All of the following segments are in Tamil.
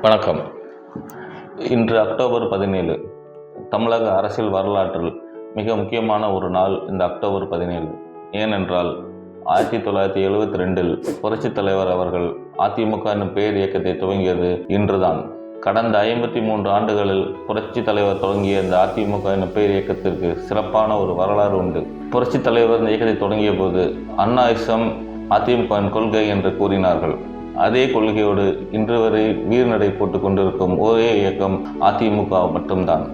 வணக்கம். இன்று அக்டோபர் பதினேழு. தமிழக அரசியல் வரலாற்றில் மிக முக்கியமான ஒரு நாள் இந்த அக்டோபர் பதினேழு. ஏனென்றால் ஆயிரத்தி தொள்ளாயிரத்தி எழுபத்தி ரெண்டில் புரட்சித் தலைவர் அவர்கள் அதிமுக என்னும் பேர் இயக்கத்தை துவங்கியது இன்றுதான். கடந்த ஐம்பத்தி மூன்று ஆண்டுகளில் புரட்சித் தலைவர் தொடங்கிய இந்த அதிமுக என்னும் பேர் இயக்கத்திற்கு சிறப்பான ஒரு வரலாறு உண்டு. புரட்சித் தலைவர் இந்த இயக்கத்தை தொடங்கிய போது இசம் அதிமுகவின் கொள்கை என்று கூறினார்கள். அதே கொள்கையோடு இன்று வரை வீர்நடை போட்டுக் கொண்டிருக்கும் ஒரே இயக்கம் அதிமுக மட்டும்தான்.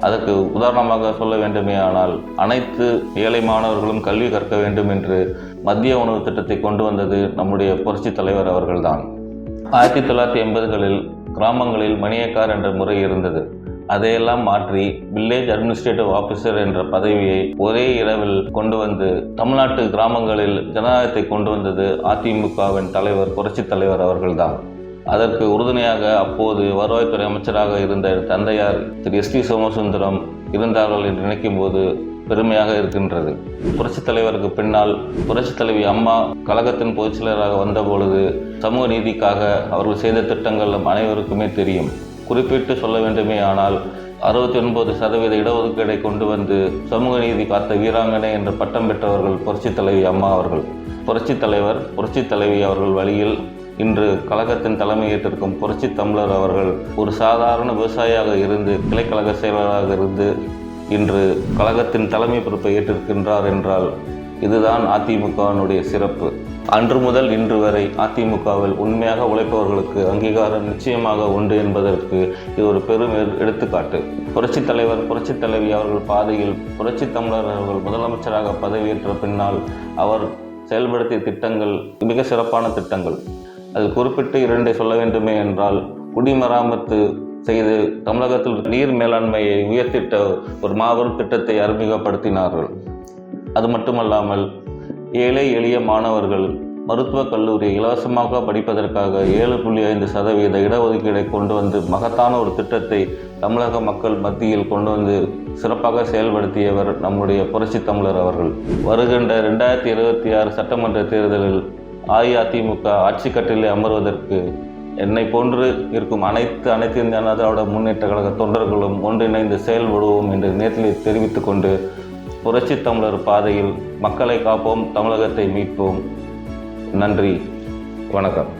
அதற்கு உதாரணமாக சொல்ல வேண்டுமே ஆனால் அனைத்து ஏழை மாணவர்களும் கல்வி கற்க வேண்டும் என்று மத்திய உணவு திட்டத்தை கொண்டு வந்தது நம்முடைய புரட்சித் தலைவர் அவர்கள்தான். ஆயிரத்தி தொள்ளாயிரத்தி எண்பதுகளில் கிராமங்களில் மணியக்கார் என்ற முறை இருந்தது. அதையெல்லாம் மாற்றி வில்லேஜ் அட்மினிஸ்ட்ரேட்டிவ் ஆஃபீஸர் என்ற பதவியை ஒரே இரவில் கொண்டு வந்து தமிழ்நாட்டு கிராமங்களில் ஜனநாயகத்தை கொண்டு வந்தது அதிமுகவின் தலைவர் புரட்சித் தலைவர் அவர்கள்தான். அதற்கு உறுதுணையாக அப்போது வருவாய்த்துறை அமைச்சராக இருந்த தந்தையார் திரு எஸ் டி சோமசுந்தரம் இருந்தார்கள் என்று நினைக்கும் போது பெருமையாக இருக்கின்றது. புரட்சித் தலைவருக்கு பின்னால் புரட்சித் தலைவி அம்மா கழகத்தின் பொதுச் செயலராக வந்தபொழுது சமூக நீதிக்காக அவர்கள் செய்த திட்டங்கள் அனைவருக்குமே தெரியும். குறிப்பிட்டு சொல்ல வேண்டுமே ஆனால் அறுபத்தி ஒன்பது சதவீத இடஒதுக்கீடை கொண்டு வந்து சமூக நீதி காத்த வீராங்கனை என்ற பட்டம் பெற்றவர்கள் புரட்சித் தலைவி அம்மா அவர்கள். புரட்சித் தலைவர் புரட்சித் தலைவி அவர்கள் வழியில் இன்று கழகத்தின் தலைமையேற்றிருக்கும் புரட்சி தமிழர் அவர்கள் ஒரு சாதாரண விவசாயியாக இருந்து கிளைக்கழக செயலாளராக இருந்து இன்று கழகத்தின் தலைமை பொறுப்பை ஏற்றிருக்கின்றார் என்றால் இதுதான் அதிமுகவினுடைய சிறப்பு. அன்று முதல் இன்று வரை அதிமுகவில் உண்மையாக உழைப்பவர்களுக்கு அங்கீகாரம் நிச்சயமாக உண்டு என்பதற்கு இது ஒரு பெரும் எடுத்துக்காட்டு. புரட்சித் தலைவர் புரட்சித் தலைவி அவர்கள் பாதையில் புரட்சி தமிழர் அவர்கள் முதலமைச்சராக பதவியேற்ற பின்னால் அவர் செயல்படுத்திய திட்டங்கள் மிக சிறப்பான திட்டங்கள். அது குறிப்பிட்டு இரண்டை சொல்ல வேண்டுமே என்றால் குடிமராமத்து செய்து தமிழகத்தில் நீர் மேலாண்மையை உயர்த்திட்ட ஒரு மாபெரும் திட்டத்தை அறிமுகப்படுத்தினார்கள். அது மட்டுமல்லாமல் ஏழை எளிய மாணவர்கள் மருத்துவக் கல்லூரி இலவசமாக படிப்பதற்காக ஏழு புள்ளி ஐந்து சதவீத இடஒதுக்கீடை கொண்டு வந்து மகத்தான ஒரு திட்டத்தை தமிழக மக்கள் மத்தியில் கொண்டு வந்து சிறப்பாக செயல்படுத்தியவர் நம்முடைய புரட்சித் தமிழர் அவர்கள். வருகின்ற ரெண்டாயிரத்தி இருபத்தி ஆறு சட்டமன்ற தேர்தலில் அஇஅதிமுக ஆட்சி கட்டிலே அமர்வதற்கு என்னை போன்று இருக்கும் அனைத்து அனைத்து இந்திய திராவிட முன்னேற்ற கழக தொண்டர்களும் ஒன்றிணைந்து செயல்படுவோம் என்று நேரத்தில் தெரிவித்துக் கொண்டு புரட்சி தமிழர் பாதையில் மக்களை காப்போம் தமிழகத்தை மீட்போம். நன்றி வணக்கம்.